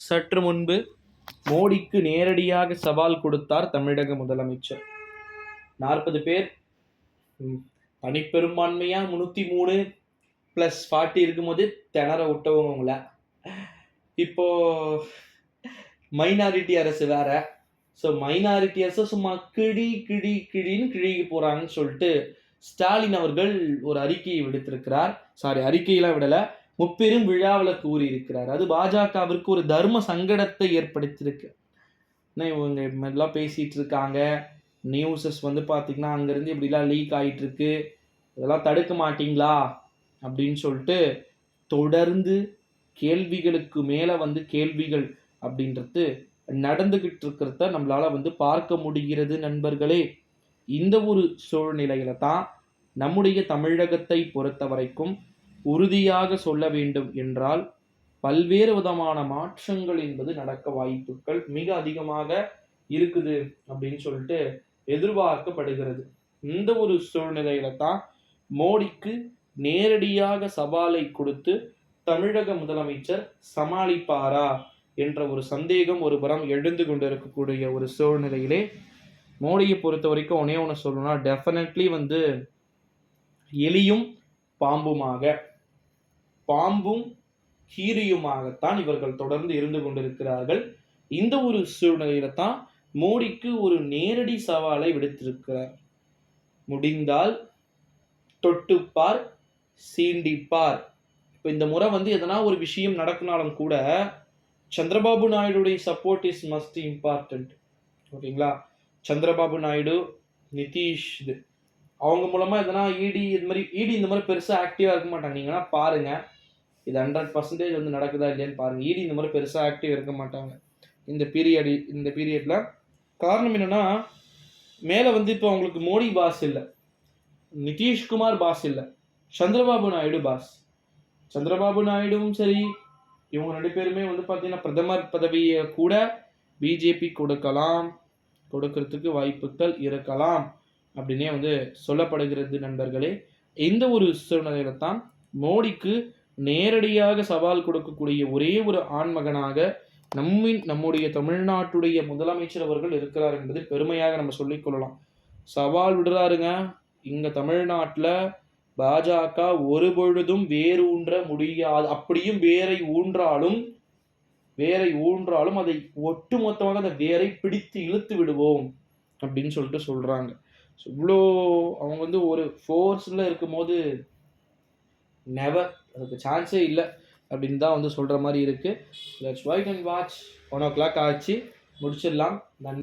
சற்று முன்பு மோடிக்கு நேரடியாக சவால் கொடுத்தார் தமிழக முதலமைச்சர். நாற்பது பேர் ம், முந்நூற்றி மூணு ப்ளஸ் ஃபார்ட்டி இருக்கும்போது திணற விட்டவங்க உங்களை. இப்போ மைனாரிட்டி அரசு வேற. ஸோ மைனாரிட்டி அரசு சும்மா கிடி கிடி கிடின்னு கிழிக்கு போகிறாங்கன்னு சொல்லிட்டு ஸ்டாலின் அவர்கள் ஒரு அறிக்கையை விடுத்திருக்கிறார். சாரி அறிக்கையெல்லாம் விடலை. முப்பெரும் விழாவில் கூறியிருக்கிறார். அது பாஜகவிற்கு ஒரு தர்ம சங்கடத்தை ஏற்படுத்தியிருக்கு. இவங்க எல்லாம் பேசிகிட்டு இருக்காங்க. நியூஸஸ் வந்து பார்த்திங்கன்னா அங்கேருந்து இப்படிலாம் லீக் ஆகிட்டுருக்கு இதெல்லாம் தடுக்க மாட்டீங்களா? அப்படின்னு சொல்லிட்டு தொடர்ந்து கேள்விகளுக்கு மேலே வந்து கேள்விகள் அப்படின்றது நடந்துக்கிட்டு இருக்கிறத நம்மளால் வந்து பார்க்க முடிகிறது நண்பர்களே. இந்த ஒரு சூழ்நிலையில தான் நம்முடைய தமிழகத்தை பொறுத்த வரைக்கும் உறுதியாக சொல்ல வேண்டும் என்றால் பல்வேறு விதமான மாற்றங்கள் என்பது நடக்க வாய்ப்புகள் மிக அதிகமாக இருக்குது அப்படின்னு சொல்லிட்டு எதிர்பார்க்கப்படுகிறது. இந்த ஒரு சூழ்நிலையில தான் மோடிக்கு நேரடியாக சவாலை கொடுத்து தமிழக முதலமைச்சர் சமாளிப்பாரா என்ற ஒரு சந்தேகம் ஒரு புறம் எழுந்து கொண்டிருக்கக்கூடிய ஒரு சூழ்நிலையிலே மோடியை பொறுத்த வரைக்கும் ஒன்னே ஒன்று சொல்லணும்னா டெஃபினெட்லி வந்து எலியும் பாம்புமாக பாம்பும் கீரியுமாகத்தான் இவர்கள் தொடர்ந்து இருந்து கொண்டிருக்கிறார்கள். இந்த ஒரு சூழ்நிலையில தான் மோடிக்கு ஒரு நேரடி சவாலை விடுத்திருக்கிறார். முடிந்தால் தொட்டுப்பார் சீண்டிப்பார். இப்போ இந்த முறை வந்து எதனா ஒரு விஷயம் நடக்கினாலும் கூட சந்திரபாபு நாயுடுடைய சப்போர்ட் இஸ் மஸ்ட் இம்பார்ட்டன்ட் ஓகேங்களா? சந்திரபாபு நாயுடு நிதிஷ் இது. அவங்க மூலமாக எதனா இடி இது மாதிரி இடி இந்த மாதிரி பெருசாக ஆக்டிவாக இருக்க மாட்டாங்க. நீங்கன்னா பாருங்கள் இது ஹண்ட்ரட் பர்சன்டேஜ் வந்து நடக்குதா இல்லையான்னு பாருங்கள் இடி இந்த மாதிரி பெருசாக ஆக்டிவ் இருக்க மாட்டாங்க. இந்த பீரியட் இந்த பீரியட்ல காரணம் என்னென்னா மேலே வந்து இப்போ அவங்களுக்கு மோடி பாஸ் இல்லை. நிதிஷ்குமார் பாஸ் இல்லை. சந்திரபாபு நாயுடு பாஸ் சந்திரபாபு நாயுடுவும் சரி இவங்க ரெண்டு பேருமே வந்து பார்த்தீங்கன்னா பிரதமர் பதவியை கூட பிஜேபி கொடுக்கலாம். கொடுக்கறதுக்கு வாய்ப்புகள் இருக்கலாம். அப்படின்னே வந்து சொல்லப்படுகிறது நண்பர்களே. இந்த ஒரு சூழ்நிலையில தான் மோடிக்கு நேரடியாக சவால் கொடுக்கக்கூடிய ஒரே ஒரு ஆண்மகனாக நம்மின் நம்முடைய தமிழ்நாட்டுடைய முதலமைச்சர் அவர்கள் இருக்கிறார் என்பதை பெருமையாக நம்ம சொல்லிக்கொள்ளலாம் சவால் விடுறாருங்க. இங்க தமிழ்நாட்டில் பாஜக ஒரு பொழுதும் வேறு ஊன்ற முடியாது. அப்படியும் வேரை ஊன்றாலும் வேரை ஊன்றாலும் அதை ஒட்டுமொத்தமாக அந்த வேரை பிடித்து இழுத்து விடுவோம் அப்படின்னு சொல்லிட்டு சொல்றாங்க. இவ்வளோ அவங்க வந்து ஒரு ஃபோர்ஸில் இருக்கும்போது நெவர் அதுக்கு சான்ஸே இல்லை அப்படின்னு தான் வந்து சொல்கிற மாதிரி இருக்குது let's wait and watch one o'clock ஆச்சு. முடிச்சிடலாம். நன்றி.